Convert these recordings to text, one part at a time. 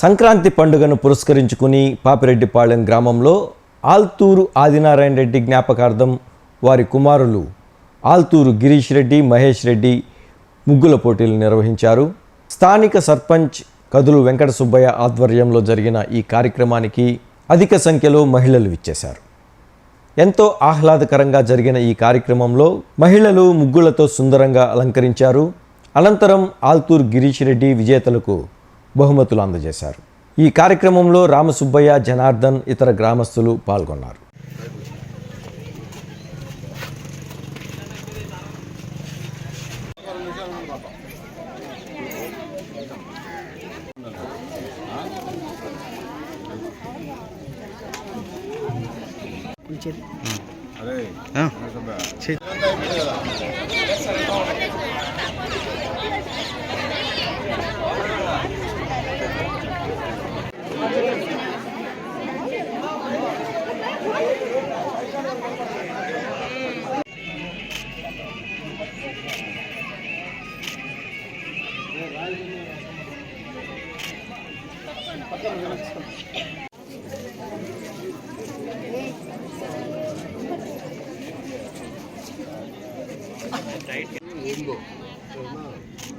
సంక్రాంతి పండుగను పురస్కరించుకుని పాపిరెడ్డిపాళెం గ్రామంలో ఆల్తూరు ఆదినారాయణ రెడ్డి జ్ఞాపకార్థం వారి కుమారులు ఆల్తూరు గిరీష్ రెడ్డి మహేష్ రెడ్డి ముగ్గుల పోటీలు నిర్వహించారు. స్థానిక సర్పంచ్ కదులు వెంకట సుబ్బయ్య ఆధ్వర్యంలో జరిగిన ఈ కార్యక్రమానికి అధిక సంఖ్యలో మహిళలు విచ్చేశారు. ఎంతో ఆహ్లాదకరంగా జరిగిన ఈ కార్యక్రమంలో మహిళలు ముగ్గులతో సుందరంగా అలంకరించారు. అనంతరం ఆల్తూర్ గిరీష్ రెడ్డి విజేతలకు బహుమతులు అందజేశారు. ఈ కార్యక్రమంలో రామసుబ్బయ్య జనార్దన్ ఇతర గ్రామస్తులు పాల్గొన్నారు.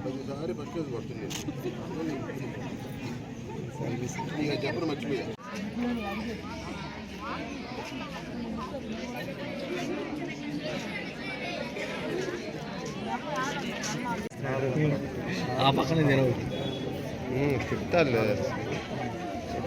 ప్రతిసారి ఫస్ట్ రోజు పడుతుంది ఇక చెప్పడం మర్చిపోయా ఆ పక్కనే తినవు. చెప్తారు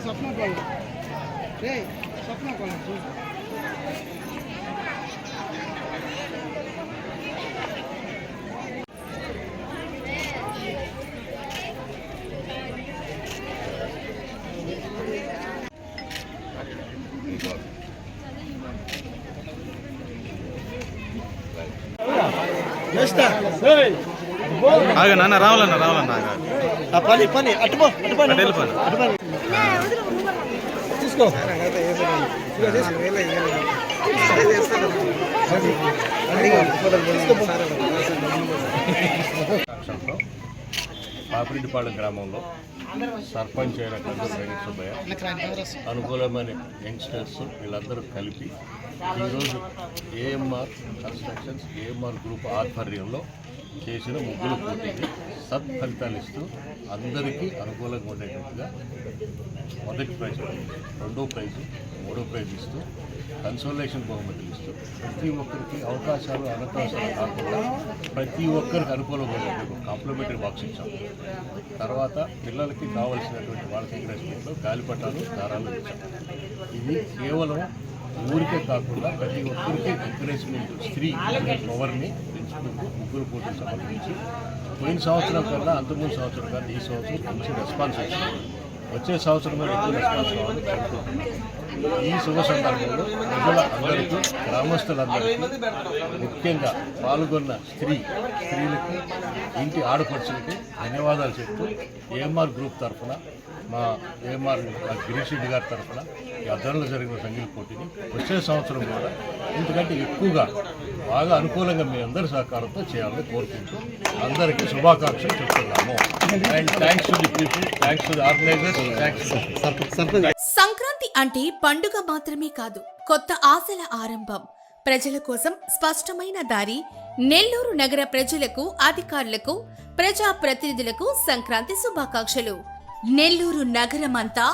స్వప్న కొలం రే స్వప్న కొలం చూడు ఆగ నాన్న రావాలన్న రావాలన్న. పని పని అటుపో అటుపో అటు వెళ్ళిపోను. తీసుకో లక్ష్యంతో పాపిరెడ్డిపాళెం గ్రామంలో సర్పంచ్ అయిన కందు వెంకట సుబ్బయ్య అనుకూలమైన యంగ్స్టర్స్ వీళ్ళందరూ కలిపి ఈరోజు ఏఎంఆర్ కన్స్ట్రక్షన్స్ ఏఎంఆర్ గ్రూప్ ఆధ్వర్యంలో చేసిన ముగ్గులు పోటీకి సత్ఫలితాలు ఇస్తూ అందరికీ అనుకూలంగా ఉండేటట్టుగా మొదటి ప్రైజ్ రెండో ప్రైజు మూడో ప్రైజ్ ఇస్తూ కన్సోలేషన్ బహుమతులు ఇస్తూ ప్రతి ఒక్కరికి అవకాశాలు అనవకాశాలు కాకుండా ప్రతి ఒక్కరికి అనుకూలంగా ఉండేటువంటి కాంప్లిమెంటరీ బాక్స్ ఇచ్చాం. తర్వాత పిల్లలకి కావాల్సినటువంటి వాళ్ళ ఎంకరేజ్మెంట్లో గాలిపటాలు దారాలు ఇచ్చాం. ఇది కేవలం ఊరికే కాకుండా ప్రతి ఒక్కరికి ఎంకరేజ్మెంట్ స్త్రీ పవర్ని పెంచుకుంటూ ముగ్గురు పోటీలు సంబంధించి పోయిన సంవత్సరం కన్నా అంతకుముందు సంవత్సరం కన్నా ఈ సంవత్సరం మంచి రెస్పాన్స్ వచ్చింది. వచ్చే సంవత్సరం కూడా ఎక్కువ రెస్పాన్స్ కావాలని ఈ శుభ సందర్భంలో ప్రజల అందరికీ గ్రామస్తులందరికీ ముఖ్యంగా పాల్గొన్న స్త్రీ స్త్రీలకి ఇంటి ఆడపడుచులకి ధన్యవాదాలు చెప్తూ ఏఎంఆర్ గ్రూప్ తరఫున మా ఏఎంఆర్ గిరీష్ రెడ్డి గారి తరఫున ఈ అద్దరంలో జరిగిన సంగీత పోటీని వచ్చే సంవత్సరం కూడా ఇంతకంటే ఎక్కువగా బాగా అనుకూలంగా మీ అందరి సహకారంతో చేయాలని కోరుకుంటూ అందరికీ శుభాకాంక్షలు చెప్తున్నాము. And thanks to the people thanks to the organisers thanks Sankranti అంటే పండుగ మాత్రమే కాదు కొత్త ఆశల ఆరంభం. ప్రజల కోసం స్పష్టమైన దారి నెల్లూరు నగర ప్రజలకు అధికారులకు ప్రజా ప్రతినిధులకు సంక్రాంతి శుభాకాంక్షలు. నెల్లూరు నగరమంతా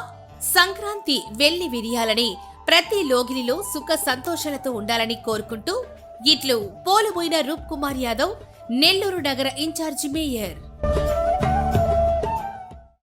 సంక్రాంతి వెళ్ళి విరియాలని ప్రతి లోగిలిలో సుఖ సంతోషాలతో ఉండాలని కోరుకుంటూ ఇట్లు పోలుబోయిన రూప్ కుమార్ యాదవ్ నెల్లూరు నగర ఇన్ఛార్జి మేయర్.